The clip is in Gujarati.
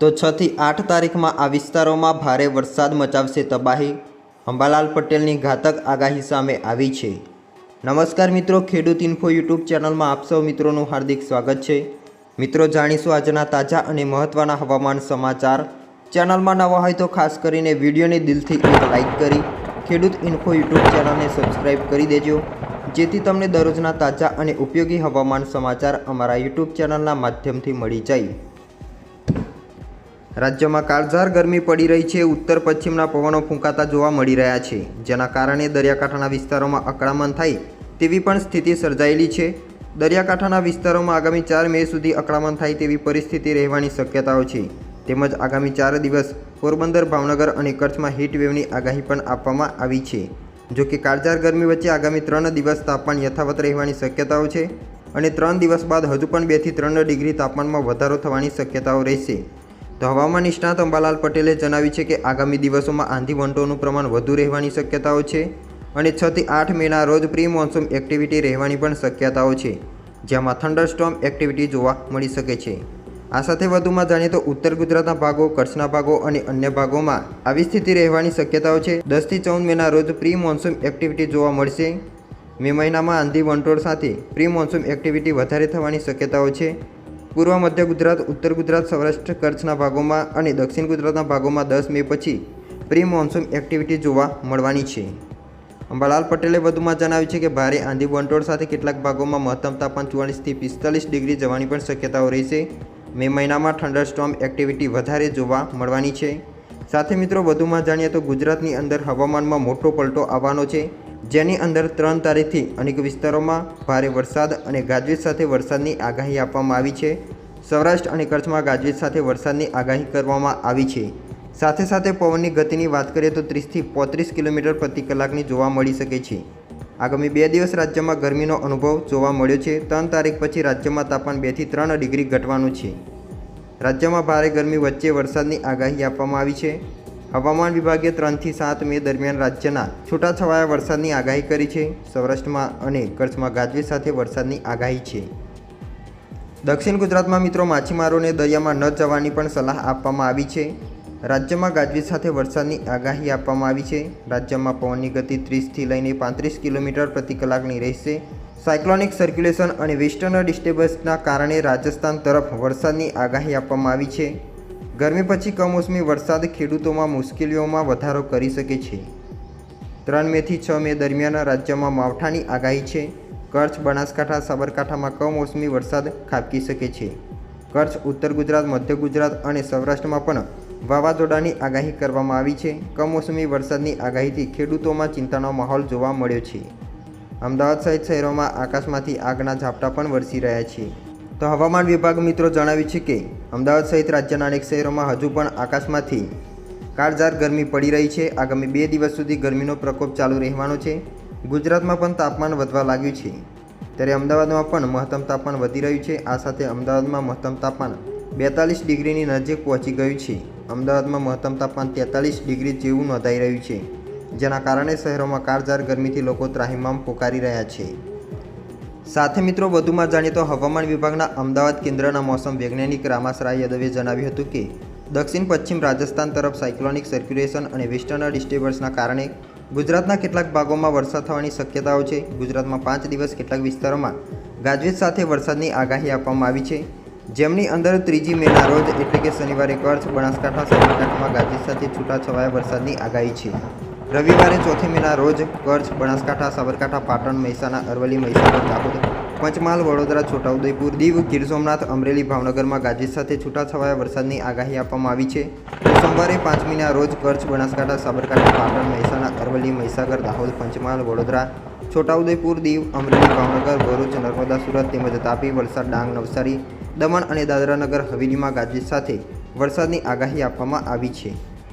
તો છથી આઠ તારીખમાં આ વિસ્તારોમાં ભારે વરસાદ મચાવશે તબાહી. અંબાલાલ પટેલની ઘાતક આગાહી સામે આવી છે. નમસ્કાર મિત્રો, ખેડૂત ઇન્ફો યુટ્યુબ ચેનલમાં આપ સૌ મિત્રોનું હાર્દિક સ્વાગત છે. મિત્રો, જાણીશું આજના તાજા અને મહત્ત્વના હવામાન સમાચાર. ચેનલમાં નવા હોય તો ખાસ કરીને વિડીયોને દિલથી એક લાઇક કરી, ખેડૂત ઇન્ફો યુટ્યુબ ચેનલને સબસ્ક્રાઇબ કરી દેજો, જેથી તમને દરરોજના તાજા અને ઉપયોગી હવામાન સમાચાર અમારા યુટ્યુબ ચેનલના માધ્યમથી મળી જાય. રાજ્યમાં કાળઝાર ગરમી પડી રહી છે. ઉત્તર પશ્ચિમના પવનો ફૂંકાતા જોવા મળી રહ્યા છે. જેના કારણે દરિયાકાંઠાના વિસ્તારોમાં અકળામણ થાય તેવી પણ સ્થિતિ સર્જાયેલી છે. દરિયાકાંઠાના વિસ્તારોમાં આગામી ચાર મે સુધી અકળામણ થાય તેવી પરિસ્થિતિ રહેવાની શક્યતાઓ છે. તેમજ આગામી ચાર દિવસ પોરબંદર, ભાવનગર અને કચ્છમાં હીટવેવની આગાહી પણ આપવામાં આવી છે. જો કે કાળઝાર ગરમી વચ્ચે આગામી ત્રણ દિવસ તાપમાન યથાવત રહેવાની શક્યતાઓ છે અને ત્રણ દિવસ બાદ હજુ પણ બેથી ત્રણ ડિગ્રી તાપમાનમાં વધારો થવાની શક્યતાઓ રહેશે. તો હવામાન નિષ્ણાત અંબાલાલ પટેલે જણાવ્યું છે કે આગામી દિવસોમાં આંધી વંટોનું પ્રમાણ વધુ રહેવાની શક્યતાઓ છે અને છથી આઠ મેના રોજ પ્રી મોન્સૂન એક્ટિવિટી રહેવાની પણ શક્યતાઓ છે, જેમાં થંડરસ્ટોમ એક્ટિવિટી જોવા મળી શકે છે. આ સાથે વધુમાં જાણીએ તો ઉત્તર ગુજરાતના ભાગો, કચ્છના ભાગો અને અન્ય ભાગોમાં આવી સ્થિતિ રહેવાની શક્યતાઓ છે. દસથી ચૌદ મેના રોજ પ્રી મોન્સૂન એક્ટિવિટી જોવા મળશે. મે મહિનામાં આંધી વંટોળ સાથે પ્રી મોન્સૂન એક્ટિવિટી વધારે થવાની શક્યતાઓ છે. પૂર્વ મધ્ય ગુજરાત, ઉત્તર ગુજરાત, સૌરાષ્ટ્ર, કચ્છના ભાગોમાં અને દક્ષિણ ગુજરાતના ભાગોમાં દસ મે પછી પ્રી મોન્સૂન એક્ટિવિટી જોવા મળવાની છે. અંબાલાલ પટેલે વધુમાં જણાવ્યું છે કે ભારે આંધી વંટોળ સાથે કેટલાક ભાગોમાં મહત્તમ તાપમાન ચુવાલીસથી પિસ્તાલીસ ડિગ્રી જવાની પણ શક્યતાઓ રહેશે મે મહિનામાં થંડરસ્ટોમ એક્ટિવિટી વધારે જોવા મળવાની છે. સાથે મિત્રો, વધુમાં જાણીએ તો ગુજરાતની અંદર હવામાનમાં મોટો પલટો આવવાનો છે. જેની અંદર ત્રણ તારીખથી અનેક વિસ્તારોમાં ભારે વરસાદ અને ગાજવીજ સાથે વરસાદની આગાહી આપવામાં આવી છે. સૌરાષ્ટ્ર અને કચ્છમાં ગાજવીજ સાથે વરસાદની આગાહી કરવામાં આવી છે. સાથે સાથે પવનની ગતિની વાત કરીએ તો ત્રીસથી પોત્રીસ કિલોમીટર પ્રતિ કલાકની જોવા મળી શકે છે. આગામી બે દિવસ રાજ્યમાં ગરમીનો અનુભવ જોવા મળ્યો છે. ત્રણ તારીખ પછી રાજ્યમાં તાપમાન બેથી ત્રણ ડિગ્રી ઘટવાનું છે. રાજ્યમાં ભારે ગરમી વચ્ચે વરસાદની આગાહી આપવામાં આવી છે. હવામાન વિભાગે ત્રણથી સાત મે દરમિયાન રાજ્યના છૂટાછવાયા વરસાદની આગાહી કરી છે. સૌરાષ્ટ્રમાં અને કચ્છમાં ગાજવીજ સાથે વરસાદની આગાહી છે. દક્ષિણ ગુજરાતમાં મિત્રો માછીમારોને દરિયામાં ન જવાની પણ સલાહ આપવામાં આવી છે. રાજ્યમાં ગાજવીજ સાથે વરસાદની આગાહી આપવામાં આવી છે. રાજ્યમાં પવનની ગતિ ત્રીસથી લઈને પાંત્રીસ કિલોમીટર પ્રતિ કલાકની રહેશે. સાયક્લોનિક સર્ક્યુલેશન અને વેસ્ટર્ન ડિસ્ટર્બન્સના કારણે રાજસ્થાન તરફ વરસાદની આગાહી આપવામાં આવી છે. ગરમી પછી કમોસમી વરસાદ ખેડૂતોમાં મુશ્કેલીઓમાં વધારો કરી શકે છે. ત્રણ મેથી છ મે દરમિયાન રાજ્યમાં માવઠાની આગાહી છે. કચ્છ, બનાસકાંઠા, સાબરકાંઠામાં કમોસમી વરસાદ ખાબકી શકે છે. કચ્છ, ઉત્તર ગુજરાત, મધ્ય ગુજરાત અને સૌરાષ્ટ્રમાં પણ વાવાઝોડાની આગાહી કરવામાં આવી છે. કમોસમી વરસાદની આગાહીથી ખેડૂતોમાં ચિંતાનો માહોલ જોવા મળ્યો છે. અમદાવાદ સહિત શહેરોમાં આકાશમાંથી આગના ઝાપટા પણ વરસી રહ્યા છે. તો હવામાન વિભાગ મિત્રો જણાવ્યું છે કે અમદાવાદ સહિત રાજ્યના અનેક શહેરોમાં હજુ પણ આકાશમાંથી કાળઝાર ગરમી પડી રહી છે. આગામી બે દિવસ સુધી ગરમીનો પ્રકોપ ચાલુ રહેવાનો છે. ગુજરાતમાં પણ તાપમાન વધવા લાગ્યું છે. ત્યારે અમદાવાદમાં પણ મહત્તમ તાપમાન વધી રહ્યું છે. આ સાથે અમદાવાદમાં મહત્તમ તાપમાન બેતાલીસ ડિગ્રીની નજીક પહોંચી ગયું છે. અમદાવાદમાં મહત્તમ તાપમાન તેતાલીસ ડિગ્રી જેવું નોંધાઈ રહ્યું છે, જેના કારણે શહેરોમાં કાળઝાર ગરમીથી લોકો ત્રાહિમામ પોકારી રહ્યા છે. સાથે મિત્રો, વધુમાં જાણીએ તો હવામાન વિભાગના અમદાવાદ કેન્દ્રના મોસમ વૈજ્ઞાનિક રામાસરાય યાદવે જણાવ્યું હતું કે, દક્ષિણ પશ્ચિમ રાજસ્થાન તરફ સાયક્લોનિક સર્ક્યુલેશન અને વેસ્ટર્ન ડિસ્ટર્બન્સના કારણે ગુજરાતના કેટલાક ભાગોમાં વરસાદ થવાની શક્યતાઓ છે. ગુજરાતમાં પાંચ દિવસ કેટલાક વિસ્તારોમાં ગાજવીજ સાથે વરસાદની આગાહી આપવામાં આવી છે. જેમની અંદર ત્રીજી મેના રોજ, એટલે કે શનિવારે કચ્છ, બનાસકાંઠા, સાબરકાંઠામાં ગાજવીજ સાથે છૂટાછવાયા વરસાદની આગાહી છે. રવિવારે ચોથી મેના રોજ કચ્છ, બનાસકાંઠા, સાબરકાંઠા, પાટણ, મહેસાણા, અરવલ્લી મહેસાણા દાહોદ પંચમહાલ, વડોદરા, છોટાઉદેપુર, દીવ, ગીર સોમનાથ, અમરેલી, ભાવનગરમાં ગાજવીજ સાથે છૂટાછવાયા વરસાદની આગાહી આપવામાં આવી છે. સોમવારે પાંચમીના રોજ કચ્છ, બનાસકાંઠા, સાબરકાંઠા, પાટણ, મહેસાણા, અરવલ્લી, મહીસાગર, દાહોદ, પંચમહાલ, વડોદરા, છોટાઉદેપુર, દીવ, અમરેલી, ભાવનગર, ભરૂચ, નર્મદા, સુરત તેમજ તાપી, વલસાડ, ડાંગ, નવસારી, દમણ અને દાદરાનગર હવેલીમાં ગાજવીજ સાથે વરસાદની આગાહી આપવામાં આવી છે.